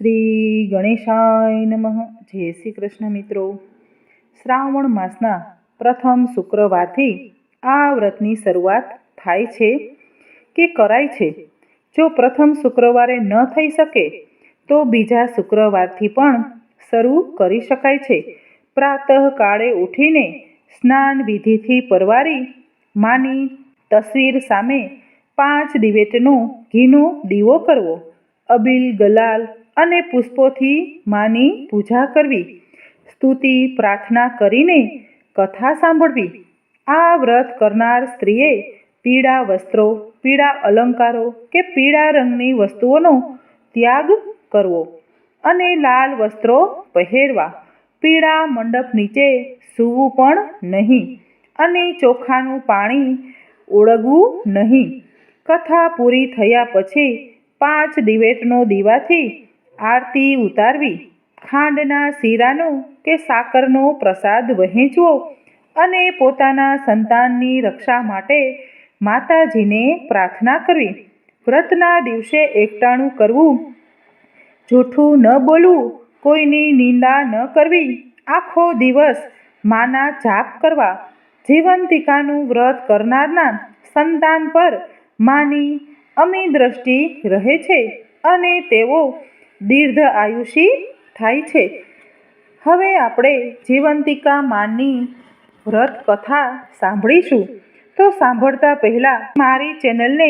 શ્રી ગણેશાય નમઃ. જય શ્રી કૃષ્ણ મિત્રો. શ્રાવણ માસના પ્રથમ શુક્રવારથી આ વ્રતની શરૂઆત થાય છે કે કરાય છે. જો પ્રથમ શુક્રવારે ન થઈ શકે, તો બીજા શુક્રવારથી પણ શરૂ કરી શકાય છે. પ્રાતઃ કાળે ઉઠીને સ્નાન વિધિથી પરવારી માની તસવીર સામે પાંચ દિવેટનો ઘીનો દીવો કરવો. અબિલ ગલાલ અને પુષ્પોથી માની પૂજા કરવી. સ્તુતિ, પ્રાર્થના કરીને કથા સાંભળવી. આ વ્રત કરનાર સ્ત્રીએ પીળા વસ્ત્રો, પીળા અલંકારો કે પીળા રંગની વસ્તુઓનો ત્યાગ કરવો અને લાલ વસ્ત્રો પહેરવા. પીળા મંડપ નીચે સૂવું પણ નહીં અને ચોખાનું પાણી ઓળગવું નહીં. કથા પૂરી થયા પછી પાંચ દિવેટનો દીવાથી આરતી ઉતારવી, ખાંડના શીરાનો કે સાકરનો પ્રસાદ વહેંચવો અને પોતાના સંતાનની રક્ષા માટે માતાજીને પ્રાર્થના કરવી. વ્રતના દિવસે એકટાણું કરવું, જૂઠું ન બોલવું, કોઈની નિંદા ન કરવી, આખો દિવસ માના જાપ કરવા, જીવંતિકાનું વ્રત કરનારના સંતાન પર માની અમી દ્રષ્ટિ રહે છે અને તેઓ દીર્ઘ આયુષી થાય છે. હવે આપણે જીવંતિકા માની વ્રત કથા સાંભળીશું. તો સાંભળતા પહેલાં મારી ચેનલને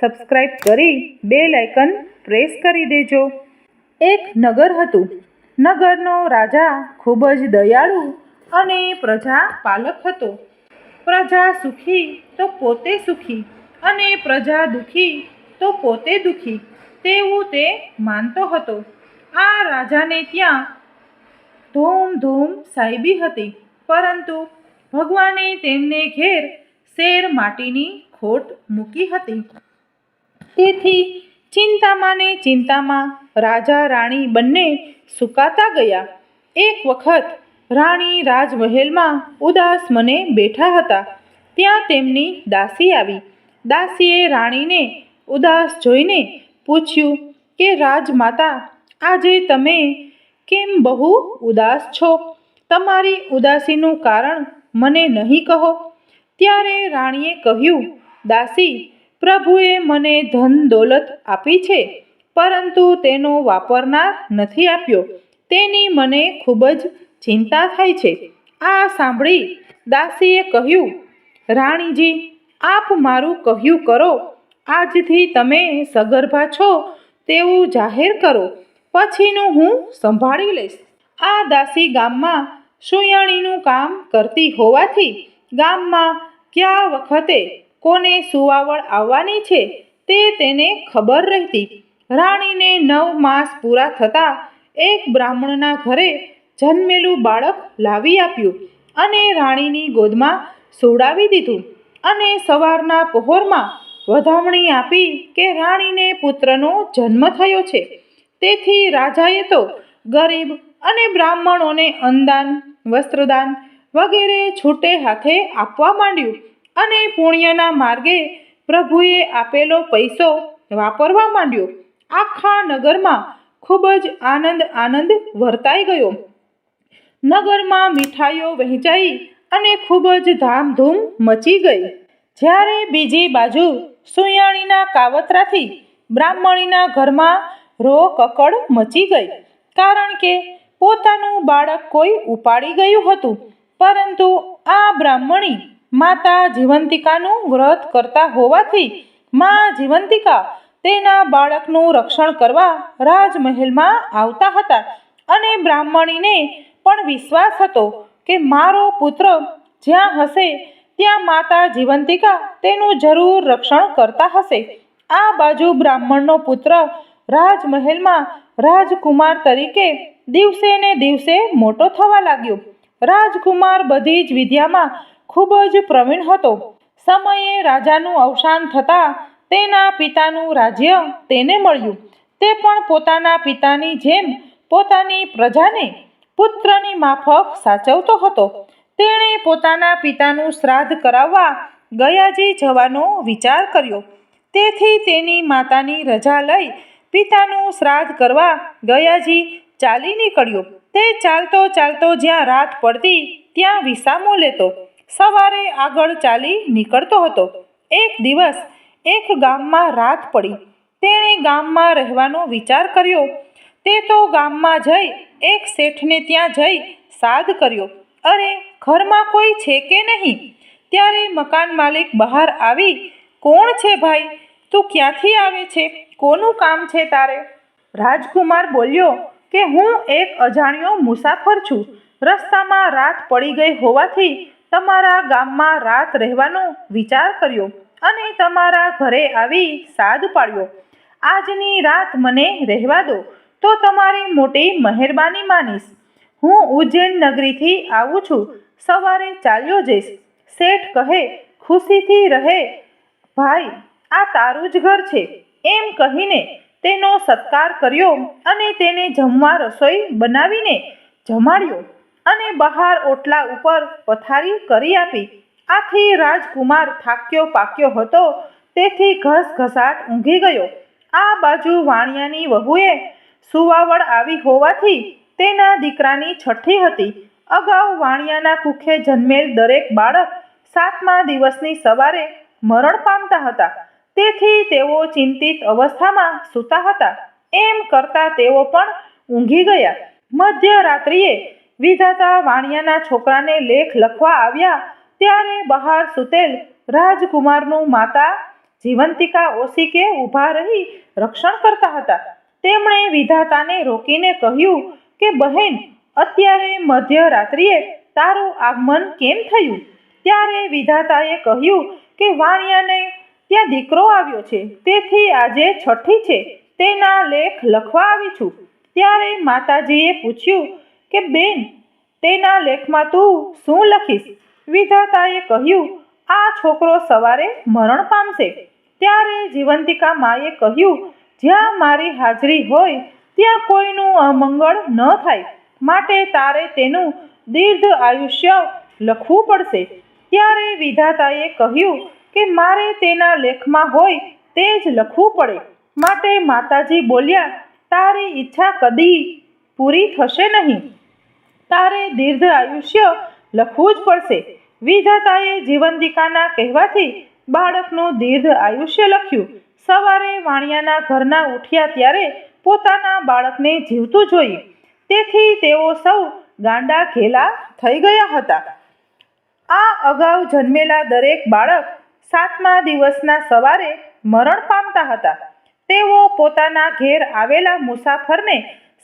સબસ્ક્રાઈબ કરી બે લાઇકન પ્રેસ કરી દેજો. એક નગર હતું. નગરનો રાજા ખૂબ જ દયાળુ અને પ્રજા પાલક હતો. પ્રજા સુખી તો પોતે સુખી અને પ્રજા દુખી તો પોતે દુખી. તેવું તે માનતો હતો. આ રાજાને ત્યાં ધૂમ ધૂમ સાહેબી હતી, પરંતુ ભગવાને તેમને ઘેર શેર માટીની ખોટ મૂકી હતી. તેથી ચિંતામાં ને ચિંતામાં રાજા, રાણી બંને સુકાતા ગયા. એક વખત રાણી રાજમહેલમાં ઉદાસ મને બેઠા હતા. ત્યાં તેમની દાસી આવી. દાસીએ રાણીને ઉદાસ જોઈને પૂછ્યું કે રાજમાતા, આજે તમે કેમ બહુ ઉદાસ છો? તમારી ઉદાસીનું કારણ મને નહીં કહો. ત્યારે રાણીએ કહ્યું, દાસી, પ્રભુએ મને ધન દોલત આપી છે, પરંતુ તેનો વાપરનાર નથી આપ્યો. તેની મને ખૂબ જ ચિંતા થાય છે. આ સાંભળી દાસીએ કહ્યું, રાણીજી, આપ મારું કહ્યું કરો. આજથી તમે સગર્ભા છો, તેવું જાહેર કરો. પછીનું હું સંભાળી લઈશ. આ દાસી ગામમાં સુયાણીનું કામ કરતી હોવાથી ગામમાં કયા વખતે કોને સુવાવળ આવવાની છે તે તેને ખબર રહેતી. રાણીને નવ માસ પૂરા થતાં એક બ્રાહ્મણના ઘરે જન્મેલું બાળક લાવી આપ્યું અને રાણીની ગોદમાં સુવડાવી દીધું અને સવારના પહોરમાં વધામણી આપી કે રાણીને પુત્રનો જન્મ થયો છે. તેથી રાજાએ તો ગરીબ અને બ્રાહ્મણોને અન્નદાન વસ્ત્રદાન વગેરે છૂટે હાથે આપવા માંડ્યું અને પુણ્યના માર્ગે પ્રભુએ આપેલો પૈસો વાપરવા માંડ્યો. આખા નગરમાં ખૂબ જ આનંદ આનંદ વર્તાઈ ગયો. નગરમાં મીઠાઈઓ વહેંચાઈ અને ખૂબ જ ધામધૂમ મચી ગઈ. જ્યારે બીજી બાજુ સુયાણીના કાવતરાથી બ્રાહ્મણીના ઘરમાં રો કકડ મચી ગઈ. કારણ કે પોતાનું બાળક કોઈ ઉપાડી ગયું હતું. પરંતુ આ બ્રાહ્મણી માતા જીવંતિકાનું વ્રત કરતા હોવાથી મા જીવંતિકા તેના બાળકનું રક્ષણ કરવા રાજમહેલમાં આવતા હતા અને બ્રાહ્મણીને પણ વિશ્વાસ હતો કે મારો પુત્ર જ્યાં હશે ત્યાં માતા જીવંતિકા તેનું જરૂર રક્ષણ કરતા હશે. આ બાજુ બ્રાહ્મણનો પુત્ર રાજમહેલમાં રાજકુમાર તરીકે દિવસે ને દિવસે મોટો થવા લાગ્યો. રાજકુમાર બધી જ વિદ્યામાં ખૂબ જ પ્રવીણ હતો. સમયે રાજાનું અવસાન થતાં તેના પિતાનું રાજ્ય તેને મળ્યું. તે પણ પોતાના પિતાની જેમ પોતાની પ્રજાને પુત્રની માફક સાચવતો હતો. તેણે પોતાના પિતાનું શ્રાદ્ધ કરાવવા ગયાજી જવાનો વિચાર કર્યો. તેથી તેની માતાની રજા લઈ પિતાનું શ્રાદ્ધ કરવા ગયાજી ચાલી નીકળ્યો. તે ચાલતો ચાલતો જ્યાં રાત પડતી ત્યાં વિસામો લેતો. સવારે આગળ ચાલી નીકળતો હતો. એક દિવસ એક ગામમાં રાત પડી. તેણે ગામમાં રહેવાનો વિચાર કર્યો. તે તો ગામમાં જઈ એક શેઠને ત્યાં જઈ સાદ કર્યો. અરે, ઘરમાં કોઈ છે કે નહીં? ત્યારે મકાન માલિક બહાર આવી, કોણ છે ભાઈ? તું ક્યાંથી આવે છે? કોનું કામ છે તારે? રાજકુમાર બોલ્યો કે, હું એક અજાણ્યો મુસાફર છું. રસ્તામાં રાત પડી ગઈ હોવાથી તમારા ગામમાં રાત રહેવાનો વિચાર કર્યો અને તમારા ઘરે આવી સાદ પાડ્યો. આજની રાત મને રહેવા દો, તો તમારી મોટી મહેરબાની માનીશ. હું ઉજ્જૈન નગરીથી આવું છું. સવારે ચાલ્યો જઈશ. શેઠ કહે, ખુશીથી રહે. ભાઈ, આ તારું જ ઘર છે. એમ કહીને તેનો સત્કાર કર્યો અને તેને જમવા રસોઈ બનાવીને જમાડ્યો અને બહાર ઓટલા ઉપર પથારી કરી આપી. આથી રાજકુમાર થાક્યો પાક્યો હતો. તેથી ઘસઘસાટ ઊંઘી ગયો. આ બાજુ વાણિયાની વહુએ સુવાવડ આવી હોવાથી તેના દીકરાની છઠ્ઠી હતી. અગાઉ વાણિયાના કુખે જન્મેલ દરેક બાળક સાતમા દિવસની સવારે મરણ પામતા હતા. તેથી તેઓ ચિંતિત અવસ્થામાં સૂતા હતા. એમ કરતા તેઓ પણ ઊંઘી ગયા. મધ્યરાત્રિએ વિધાતા વાણિયાના છોકરાને લેખ લખવા આવ્યા. ત્યારે બહાર સૂતેલ રાજકુમારનું માતા જીવંતિકા ઓશિકે ઊભા રહી રક્ષણ કરતા હતા. તેમણે વિધાતાને રોકીને કહ્યું કે બહેન, અત્યારે મધ્યરાત્રિએ તારું આગમન કેમ થયું? ત્યારે વિધાતાએ કહ્યું કે વાણિયાને ત્યાં દીકરો આવ્યો છે, તેથી આજે છઠ્ઠી છે, તેના લેખ લખવા આવી છું. ત્યારે માતાજીએ પૂછ્યું કે બેન, તેના લેખમાં તું શું લખીશ? વિધાતાએ કહ્યું, આ છોકરો સવારે મરણ પામશે. ત્યારે જીવંતિકા માએ કહ્યું, જ્યાં મારી હાજરી હોય ત્યાં કોઈનું અમંગળ ન થાય. માટે તારે તેનું દીર્ઘ આયુષ્ય લખવું પડશે. ત્યારે વિધાતાએ કહ્યું કે મારે તેના લેખમાં હોય તે જ લખવું પડે. માટે માતાજી બોલ્યા, તારી ઈચ્છા કદી પૂરી થશે નહીં. તારે દીર્ઘ આયુષ્ય લખવું જ પડશે. વિધાતાએ જીવંતિકાના કહેવાથી બાળકનું દીર્ઘ આયુષ્ય લખ્યું. સવારે વાણિયાના ઘરના ઉઠ્યા ત્યારે પોતાના બાળકને જીવતું જોયું તેથી તેઓ સૌ ગાંડા ઘેલા થઈ ગયા હતા. આ અગાઉ જન્મેલા દરેક બાળક સાતમા દિવસના સવારે મરણ પામતા હતા. તેઓ પોતાના ઘેર આવેલા મુસાફરને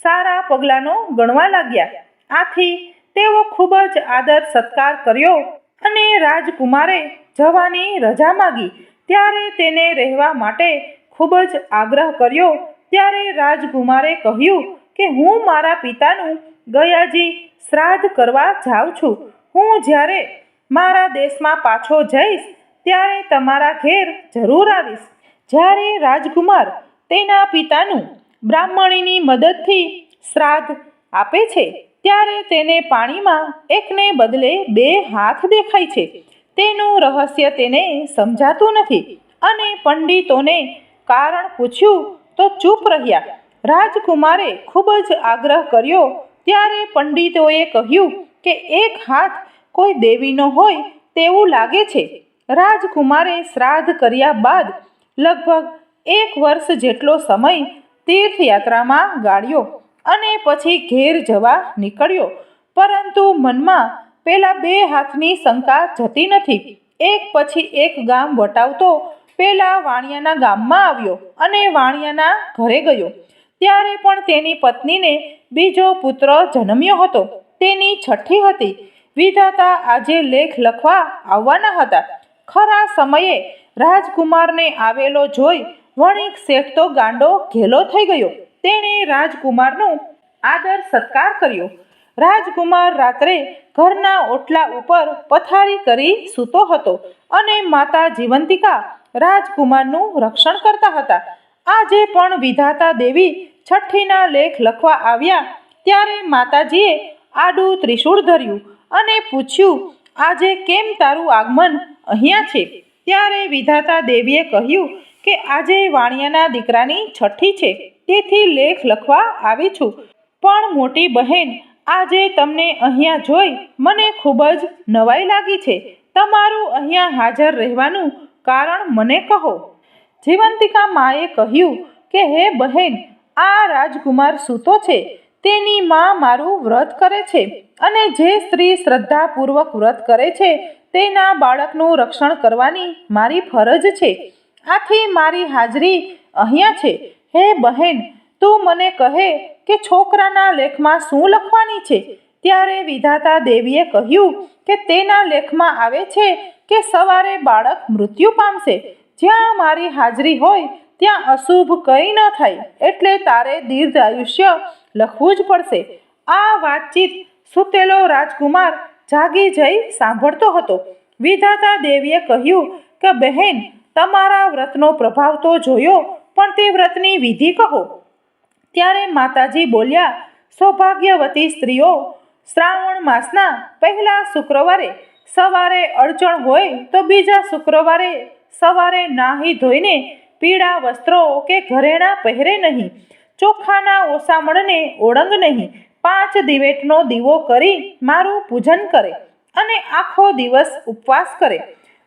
સારા પગલાંનો ગણવા લાગ્યા. આથી તેઓ ખૂબ જ આદર સત્કાર કર્યો અને રાજકુમારે જવાની રજા માગી. ત્યારે તેને રહેવા માટે ખૂબ જ આગ્રહ કર્યો ત્યારે રાજકુમારે કહ્યું કે હું મારા પિતાનું ગયાજી શ્રાદ્ધ કરવા જાઉં છું. હું જ્યારે મારા દેશમાં પાછો જઈશ ત્યારે તમારા ઘેર જરૂર આવીશ. જ્યારે રાજકુમાર તેના પિતાનું બ્રાહ્મણીની મદદથી શ્રાદ્ધ આપે છે, ત્યારે તેને પાણીમાં એકને બદલે બે હાથ દેખાય છે. તેનું રહસ્ય તેને સમજાતું નથી અને પંડિતોને કારણ પૂછ્યું તો ચૂપ રહ્યા. રાજકુમારે ખૂબ જ આગ્રહ કર્યો. ત્યારે પંડિતોએ કહ્યું કે એક હાથ કોઈ દેવીનો હોય તેવું લાગે છે. રાજકુમારે શ્રાદ્ધ કર્યા બાદ લગભગ એક વર્ષ જેટલો સમય તીર્થયાત્રામાં ગાળ્યો અને પછી ઘેર જવા નીકળ્યો. પરંતુ મનમાં પેલા બે હાથની શંકા જતી નથી. એક પછી એક ગામ વટાવતો પેલા વાણિયાના ગામમાં આવ્યો અને વાણિયાના ઘરે ગયો. ત્યારે પણ તેની પત્નીને બીજો પુત્ર જન્મ્યો હતો. તેની છઠ્ઠી હતી. વિધાતા આજે લેખ લખવા આવવાના હતા. ખરા સમયે રાજકુમારને આવેલો જોઈ વણિક શેઠ તો ગાંડો ઘેલો થઈ ગયો. તેણે રાજકુમારનો આદર સત્કાર કર્યો. રાજકુમાર રાત્રે ઘરના ઓટલા ઉપર પથારી કરી સૂતો હતો અને માતા જીવંતિકા રાજકુમારનું રક્ષણ કરતા હતા. આજે પણ વિધાતા દેવી છઠ્ઠીના લેખ લખવા આવ્યા ત્યારે માતાજીએ આડું ત્રિશૂળ ધર્યું અને પૂછ્યું, આજે કેમ તારું આગમન અહીંયા છે? ત્યારે વિધાતા દેવીએ કહ્યું કે, આજે વાણિયાના દીકરાની છઠ્ઠી છે, તેથી લેખ લખવા આવી છું. પણ મોટી બહેન, આજે તમને અહીંયા જોઈ મને ખૂબ જ નવાઈ લાગી છે. તમારું અહીંયા હાજર રહેવાનું કારણ મને કહો. જીવંતિકા માએ કહ્યું કે, હે બહેન, આ રાજકુમાર સૂતો છે. તેની માં મારું વ્રત કરે છે અને જે સ્ત્રી શ્રદ્ધાપૂર્વક વ્રત કરે છે, તેના બાળકનું રક્ષણ કરવાની મારી ફરજ છે. આથી મારી હાજરી અહીંયા છે. હે બહેન, તું મને કહે કે છોકરાના લેખમાં શું લખવાની છે? ત્યારે વિધાતા દેવીએ કહ્યું કે તેના લેખમાં આવે છે કે સવારે બાળક મૃત્યુ પામશે. જ્યાં મારી હાજરી હોય, ત્યાં અશુભ કંઈ ન થાય, એટલે તારે દીર્ઘ આયુષ્ય લખવું જ પડશે. આ વાતચીત સુતેલો રાજકુમાર જાગી જઈ સાંભળતો હતો. વિધાતા દેવીએ કહ્યું કે, બહેન, તમારા વ્રતનો પ્રભાવ તો જોયો, પણ તે વ્રતની વિધિ કહો. ત્યારે માતાજી બોલ્યા, સૌભાગ્યવતી સ્ત્રીઓ શ્રાવણ માસના પહેલા શુક્રવારે સવારે અડચણ હોય તો બીજા શુક્રવારે સવારે નાહી ધોઈને પીળા વસ્ત્રો કે ઘરેણાં પહેરે નહીં. ચોખાના ઓસામણને ઓળંગ નહીં. પાંચ દિવેટનો દીવો કરી મારું પૂજન કરે અને આખો દિવસ ઉપવાસ કરે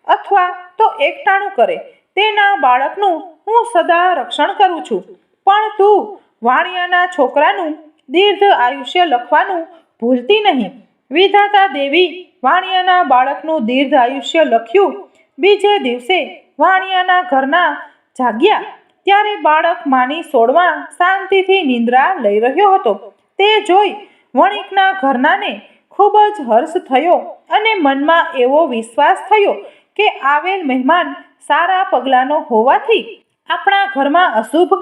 અથવા તો એકટાણું કરે. તેના બાળકનું હું સદા રક્ષણ કરું છું. પણ તું વાણિયાના છોકરાનું દીર્ઘ આયુષ્ય લખવાનું ભૂલતી નહીં. વિધાતા દેવી વાણિયાના બાળકનું દીર્ઘ આયુષ્ય લખ્યું. બીજે દિવસે વાણિયાના ઘરના જાગ્યા. ત્યારે બાળક માની સોળમાં શાંતિથી નિંદ્રા લઈ રહ્યો હતો. તે જોઈ વણિકના ઘરનાને ખૂબ જ હર્ષ થયો અને મનમાં એવો વિશ્વાસ થયો કે આવેલ મહેમાન સારા પગલાંનો હોવાથી આપણા ઘરમાં અશુભ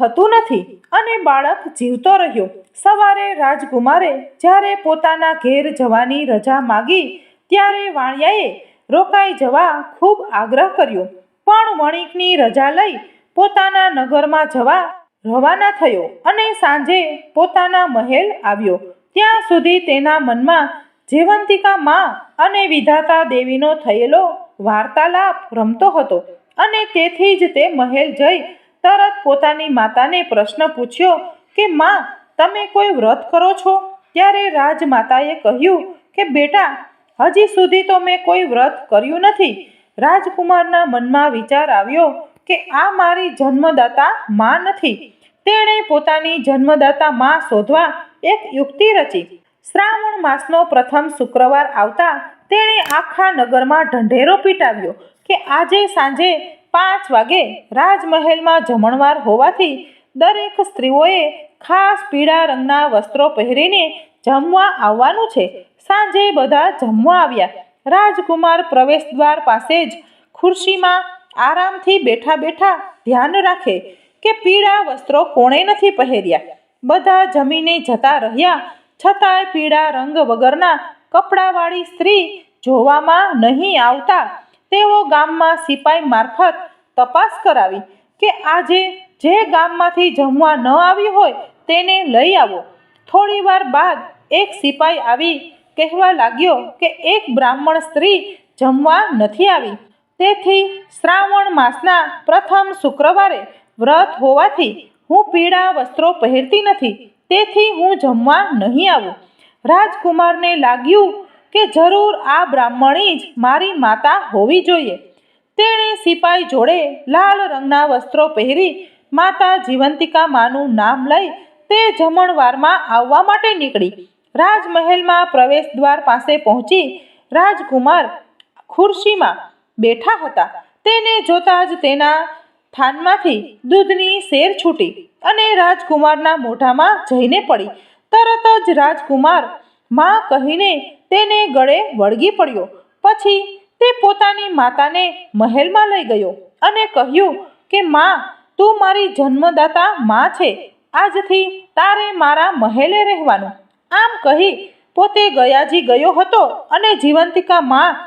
થતું નથી અને બાળક જીવતો રહ્યો. સવારે રાજકુમારે જ્યારે પોતાના ઘેર જવાની રજા માગી, ત્યારે વાણિયાએ રોકાઈ જવા ખૂબ આગ્રહ કર્યો. પણ વણિકની રજા લઈ પોતાના નગરમાં જવા રવાના થયો અને સાંજે પોતાના મહેલ આવ્યો. ત્યાં સુધી તેના મનમાં જીવંતિકા માં અને વિધાતા દેવીનો થયેલો વાર્તાલાપ રમતો હતો અને તેથી જ તે મહેલ જઈ તરત પોતાની માતાને પ્રશ્ન પૂછ્યો કે, માં, તમે કોઈ વ્રત કરો છો? ત્યારે રાજમાતાએ કહ્યું કે, બેટા, હજી સુધી તો મેં કોઈ વ્રત કર્યું નથી. રાજકુમારના મનમાં વિચાર આવ્યો કે, આ મારી જન્મદાતા માં નથી. તેણે પોતાની જન્મદાતા માં શોધવા એક યુક્તિ રચી. શ્રાવણ માસનો પ્રથમ શુક્રવાર આવતા તેણે આખા નગરમાં ઢંઢેરો પીટાવ્યો કે, આજે સાંજે પાંચ વાગે રાજમહેલમાં જમણવાર હોવાથી દરેક સ્ત્રીઓએ ખાસ પીળા રંગના વસ્ત્રો પહેરીને જમવા આવવાનું છે. સાંજે બધા જમવા આવ્યા. રાજકુમાર પ્રવેશ દ્વાર પાસે જ ખુરશીમાં આરામથી બેઠા બેઠા ધ્યાન રાખે કે પીળા વસ્ત્રો કોણે નથી પહેર્યા. બધા જમીને જતા રહ્યા. છતાંય પીળા રંગ વગરના કપડાવાળી સ્ત્રી જોવામાં નહીં આવતા. તેઓ ગામમાં સિપાઈ મારફત તપાસ કરાવી કે આજે જે ગામમાંથી જમવા ન આવી હોય તેને લઈ આવો. થોડીવાર બાદ એક સિપાઈ આવી કહેવા લાગ્યો કે એક બ્રાહ્મણ સ્ત્રી જમવા નથી આવી. તેથી શ્રાવણ માસના પ્રથમ શુક્રવારે વ્રત હોવાથી હું પીળા વસ્ત્રો પહેરતી નથી. તેથી હું જમવા નહીં આવું. રાજકુમારને લાગ્યું કે જરૂર આ બ્રાહ્મણી જ મારી માતા હોવી જોઈએ. તેણે સિપાઈ જોડે લાલ રંગના વસ્ત્રો પહેરી માતા જીવંતિકા માનું નામ લઈ તે જમણવારમાં આવવા માટે નીકળી. રાજમહેલમાં પ્રવેશ દ્વાર પાસે પહોંચી રાજકુમાર ખુરશીમાં બેઠા હતા. તેને જોતા જ તેના થાનમાંથી દૂધની શેર છૂટી અને રાજકુમારના મોઢામાં જઈને પડી. તરત જ રાજકુમાર માં કહીને તેને ગળે વળગી પડ્યો. પછી તે પોતાની માતાને મહેલમાં લઈ ગયો અને કહ્યું કે, માં, તું મારી જન્મદાતા માં છે. આજથી તારે મારા મહેલે રહેવાનું. આમ કહી પોતે ગયાજી ગયો હતો અને જીવંતિકા માં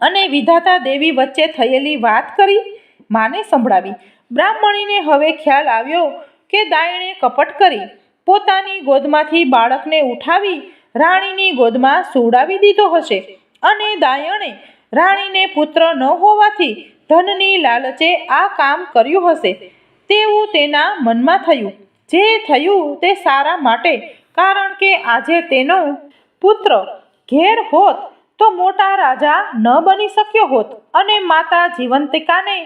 અને વિધાતા દેવી વચ્ચે થયેલી વાત કરી માને સંભળાવી. બ્રાહ્મણીને હવે ખ્યાલ આવ્યો કે દાયણે કપટ કરી પોતાની ગોદમાંથી બાળકને ઉઠાવી રાણીની ગોદમાં સુવડાવી દીધો હશે અને દાયણે રાણીને પુત્ર ન હોવાથી ધનની લાલચે આ કામ કર્યું હશે. તેવું તેના મનમાં થયું. જે થયું તે સારા માટે, કારણ કે આજે તેનો પુત્ર ઘેર હોત તો મોટા રાજા ન બની શક્યો હોત અને માતા જીવંતિકાને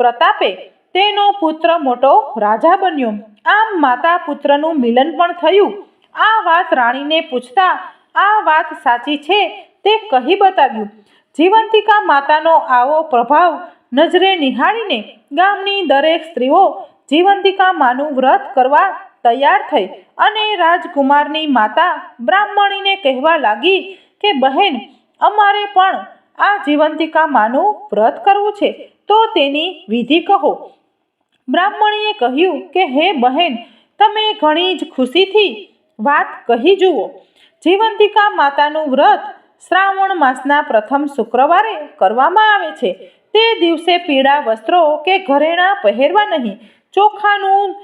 પ્રતાપે તેનો પુત્ર મોટો રાજા બન્યો. આમ માતા પુત્રનું મિલન પણ થયું. આ વાત રાણીને પૂછતા આ વાત સાચી છે તે કહી બતાવ્યું. જીવંતિકા માતાનો આવો પ્રભાવ નજરે નિહાળીને ગામની દરેક સ્ત્રીઓ જીવંતિકા માનું વ્રત કરવા તૈયાર થઈ અને રાજકુમારની માતા બ્રાહ્મણીને કહેવા લાગી કે, બહેન, અમારે પણ આ જીવંતિકા માનું વ્રત કરવું છે, તો તેની વિધિ કહો. બ્રાહ્મણીએ કહ્યું કે, હે બહેન, તમે ઘણી જ ખુશીથી વાત કહી જુઓ. જીવંતિકા માતાનું વ્રત શ્રાવણ માસના પ્રથમ શુક્રવારે કરવામાં આવે છે. તે દિવસે પીળા વસ્ત્રો કે ઘરેણાં પહેરવા નહીં, ચોખાનું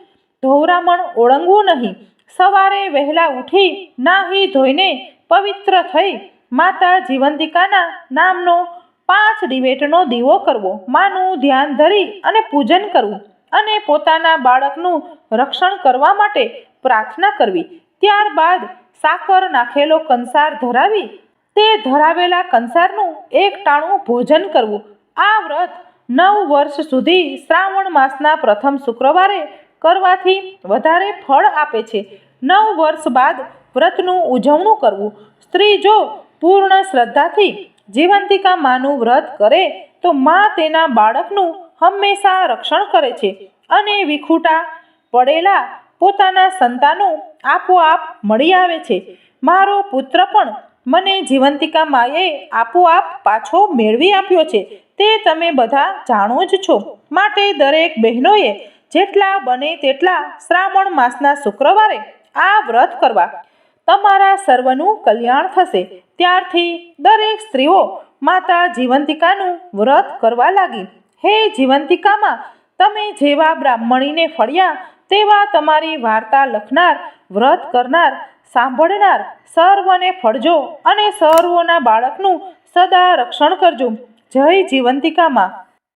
ધોરામણ ઓળંગવું નહીં. સવારે વહેલા ઉઠી નાહી ધોઈને પવિત્ર થઈ માતા જીવંતિકાના નામનો પાંચ દિવેટનો દીવો કરવો. માનું ધ્યાન ધરી અને પૂજન કરવું અને પોતાના બાળકનું રક્ષણ કરવા માટે પ્રાર્થના કરવી. ત્યારબાદ સાકર નાખેલો કંસાર ધરાવી તે ધરાવેલા કંસારનું એક ટાણું ભોજન કરવું. આ વ્રત નવ વર્ષ સુધી શ્રાવણ માસના પ્રથમ શુક્રવારે કરવાથી વધારે ફળ આપે છે. નવ વર્ષ બાદ વ્રતનું ઉજવણું કરવું. સ્ત્રી જો પૂર્ણ શ્રદ્ધાથી જીવંતિકા માનું વ્રત કરે તો મા તેના બાળકનું હંમેશા રક્ષણ કરે છે અને વિખૂટા પડેલા પોતાના સંતાનો આપોઆપ મળી આવે છે. મારો પુત્ર પણ મને જીવંતિકા માએ આપોઆપ પાછો મેળવી આપ્યો છે. તે તમે બધા જાણો જ છો. માટે દરેક બહેનોએ જેટલા બને તેટલા શ્રાવણ માસના શુક્રવારે આ વ્રત કરવા. તમારા સર્વનું કલ્યાણ થશે. ત્યારથી દરેક સ્ત્રીઓ માતા જીવંતિકાનું વ્રત કરવા લાગી. હે જીવંતિકામાં, તમે જેવા બ્રાહ્મણીને ફળ્યા તેવા તમારી વાર્તા લખનાર, વ્રત કરનાર, સાંભળનાર સર્વને ફળજો અને સર્વોના બાળકનું સદા રક્ષણ કરજો. જય જીવંતિકામાં.